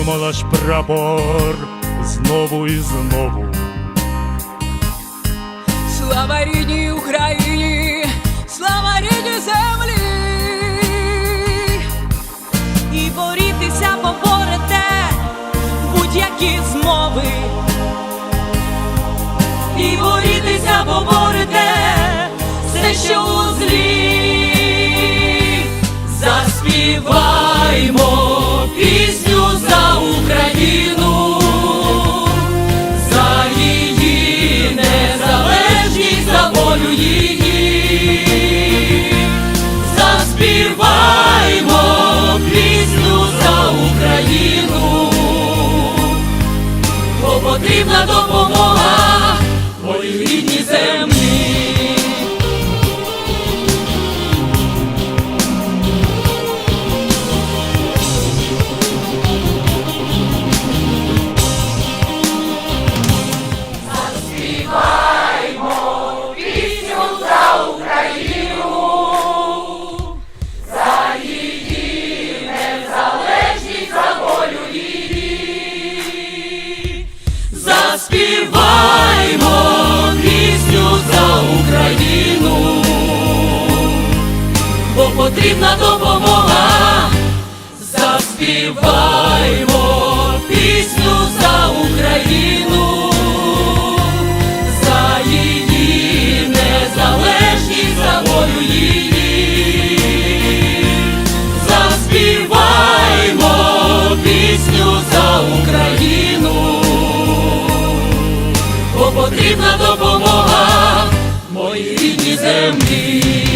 Піднімемо наш прапор знову і знову. Слава рідній Україні, слава рідній землі, і борітися поборете будь-які змови, і борітися поборете все, що у злі, заспіваймо потрібна допомога моїй рідній землі. Заспіваймо пісню за Україну, бо потрібна допомога. Заспіваймо потрібна допомога моїй рідній землі.